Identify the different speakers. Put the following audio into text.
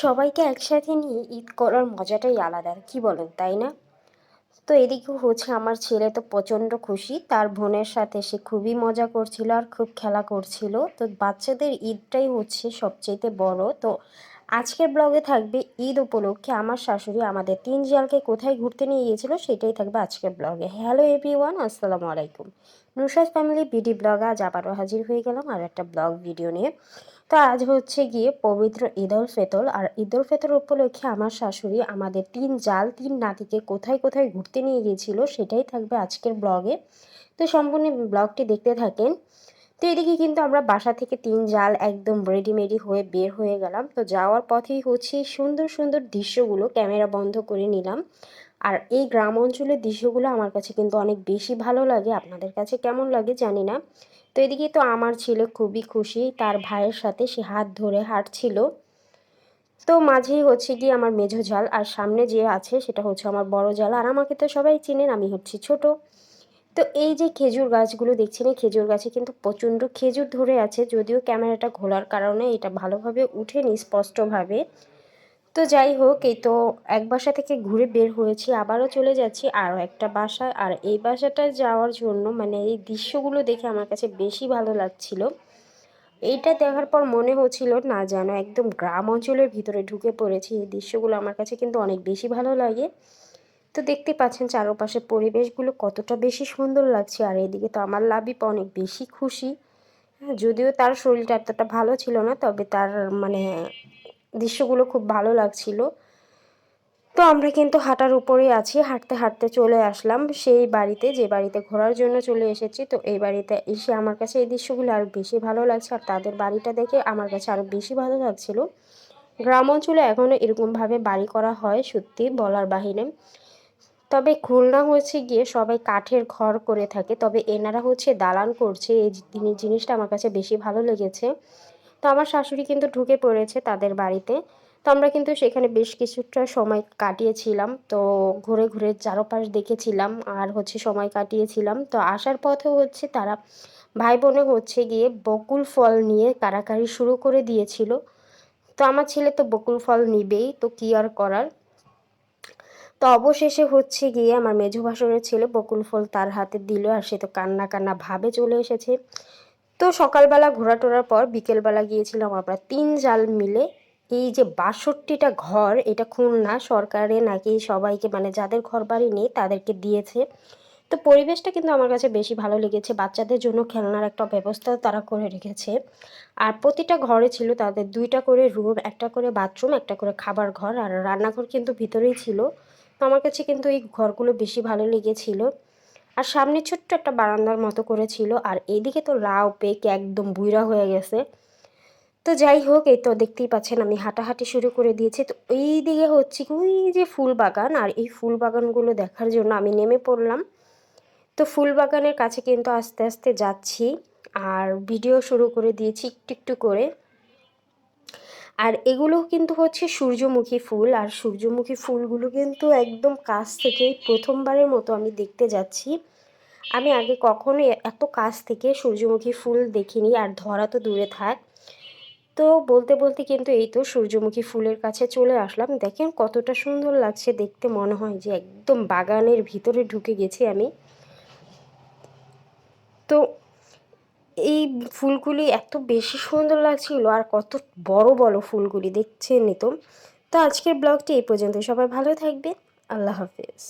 Speaker 1: সবাইকে একসাথে নিয়ে ঈদ করার মজাটাই আলাদা, কি বলেন, তাই না? তো এদিকে হচ্ছে আমার ছেলে তো প্রচণ্ড খুশি, তার বোনের সাথে সে খুবই মজা করছিল আর খুব খেলা করছিল। তো বাচ্চাদের ঈদটাই হচ্ছে সবচেয়ে বড়। তো আজকের ব্লগে থাকবে ঈদ উপলক্ষে আমার শাশুড়ি আমাদের তিন জিয়ালকে কোথায় ঘুরতে নিয়ে গিয়েছিল সেটাই থাকবে আজকের ব্লগে। হ্যালো এভরি ওয়ান আসসালামু আলাইকুম। নুসাদ ফ্যামিলি বিডি ব্লগ আজ আবারও হাজির হয়ে গেলাম আর একটা ব্লগ ভিডিও নিয়ে। তো আজ হচ্ছে গিয়ে পবিত্র ঈদল ফেতর আর ঈদল ফেতর উপলক্ষে আমার শাশুড়ি আমাদের তিন জাল, তিন নাতিকে কোথায় কোথায় ঘুরতে নিয়ে গিয়েছিল সেটাই থাকবে আজকের ব্লগে তো সম্পূর্ণ ব্লগটি দেখতে থাকেন। তো এদিকে কিন্তু আমরা বাসা থেকে তিন জাল একদম রেডিমেডি হয়ে বের হয়ে গেলাম। তো যাওয়ার পথেই হচ্ছে সুন্দর সুন্দর দৃশ্যগুলো ক্যামেরা বন্ধ করে নিলাম। আর এই গ্রাম অঞ্চলের দৃশ্যগুলো আমার কাছে কিন্তু অনেক বেশি ভালো লাগে। আপনাদের কাছে কেমন লাগে জানি না। তো এদিকে তো আমার ছেলে খুবই খুশি, তার ভাইয়ের সাথে সে হাত ধরে হাঁটছিল। তো মাঝেই হচ্ছে গিয়ে আমার মেঝো জাল আর সামনে যে আছে সেটা হচ্ছে আমার বড় জাল আর আমাকে তো সবাই চেনেন, আমি হচ্ছি ছোট। তো এই যে খেজুর গাছগুলো দেখছেন, এই খেজুর গাছে কিন্তু প্রচণ্ড খেজুর ধরে আছে, যদিও ক্যামেরাটা ঘোলার কারণে এটা ভালোভাবে উঠেনি স্পষ্টভাবে। তো যাই হোক, এই তো এক বাসা থেকে ঘুরে বের হয়েছি, আবারও চলে যাচ্ছি আরও একটা বাসায়। আর এই বাসাটায় যাওয়ার জন্য মানে এই দৃশ্যগুলো দেখে আমার কাছে বেশি ভালো লাগছিল। এইটা দেখার পর মনে হচ্ছিল, না যেন একদম গ্রাম অঞ্চলের ভিতরে ঢুকে পড়েছি। এই দৃশ্যগুলো আমার কাছে কিন্তু অনেক বেশি ভালো লাগে। তো দেখতে পাচ্ছেন চারপাশে পরিবেশগুলো কতটা বেশি সুন্দর লাগছে। আর এদিকে তো আমার লাবিপ অনেক বেশি খুশি। হ্যাঁ, যদিও তার শরীরটা এতটা ভালো ছিল না তবে তার মানে দৃশ্যগুলো খুব ভালো লাগছিল। তো আমরা কিন্তু হাঁটার উপরেই আছি হাঁটতে হাঁটতে চলে আসলাম সেই বাড়িতে যে বাড়িতে ঘোরার জন্য চলে এসেছি। তো এই বাড়িতে এসে আমার কাছে এই দৃশ্যগুলো আরও বেশি ভালো লাগছে আর তাদের বাড়িটা দেখে আমার কাছে আরও বেশি ভালো লাগছিল। গ্রাম অঞ্চলে এখনও এরকমভাবে বাড়ি করা হয় সত্যি বলার বাহিরে। তবে খুলনা হচ্ছে গিয়ে সবাই কাঠের ঘর করে থাকে। তবে এনারা হচ্ছে দালান করছে। এই জিনিসটা আমার কাছে বেশি ভালো লেগেছে। তো আমার শাশুড়ি কিন্তু ঢুকে পড়েছে তাদের বাড়িতে। তো আমরা কিন্তু সেখানে বেশ কিছুটা সময় কাটিয়েছিলাম। তো ঘুরে ঘুরে চারোপাশ দেখেছিলাম আর হচ্ছে সময় কাটিয়েছিলাম। তো আসার পথে হচ্ছে তারা ভাই বোনে হচ্ছে গিয়ে বকুল ফল নিয়ে কারাকারি শুরু করে দিয়েছিল। তো আমার ছেলে তো বকুল ফল নিবেই, তো কি আর করার? তো অবশেষে হচ্ছে গিয়ে আমার মেঝো ভাসনের ছেলে বকুল ফল তার হাতে দিল আর সে তো কান্না কান্না ভাবে চলে এসেছে। তো সকালবেলা ঘোরা টোরার পর বিকেলবেলা গিয়েছিলাম আমরা তিন জাল মিলে। এই যে বাষট্টিটা ঘর, এটা খুলনা সরকারে নাকি সবাইকে মানে যাদের ঘর বাড়ি নেই তাদেরকে দিয়েছে। তো পরিবেশটা কিন্তু আমার কাছে বেশি ভালো লেগেছে। বাচ্চাদের জন্য খেলনার একটা ব্যবস্থা তারা করে রেখেছে। আর প্রতিটা ঘরে ছিল তাদের দুইটা করে রুম, একটা করে বাথরুম, একটা করে খাবার ঘর। আর রান্নাঘর কিন্তু ভিতরেই ছিল। তো আমার কাছে কিন্তু এই ঘরগুলো বেশি ভালো লেগেছিল। আর সামনে ছোট্ট একটা বারান্দার মতো করেছিল। আর এদিকে তো লাউ, পেকে একদম বুইরা হয়ে গেছে। তো যাই হোক, এই তো দেখতেই পাচ্ছেন আমি হাঁটাহাঁটি শুরু করে দিয়েছি। তো এই দিকে হচ্ছে কি, ওই যে ফুল বাগান, আর এই ফুল বাগানগুলো দেখার জন্য আমি নেমে পড়লাম। তো ফুল বাগানের কাছে কিন্তু আস্তে আস্তে যাচ্ছি। আর ভিডিও শুরু করে দিয়েছি একটু একটু করে। আর এগুলো কিন্তু হচ্ছে সূর্যমুখী ফুল, আর সূর্যমুখী ফুলগুলো কিন্তু একদম কাছ থেকেই প্রথমবারের মতো আমি দেখতে যাচ্ছি। আমি আগে কখনোই এত কাছ থেকে সূর্যমুখী ফুল দেখিনি, আর ধরা তো দূরে থাক। তো বলতে বলতে কিন্তু এই তো সূর্যমুখী ফুলের কাছে চলে আসলাম। দেখেন কতটা সুন্দর লাগছে দেখতে, মনে হয় যে একদম বাগানের ভিতরে ঢুকে গেছি আমি। তো এই ফুলগুলি এত বেশি সুন্দর লাগছিল আর কত বড় বড় ফুলগুলি দেখছেনই তো। তো আজকের ব্লগটি এই পর্যন্ত সবাই ভালো থাকবে আল্লাহ হাফেজ।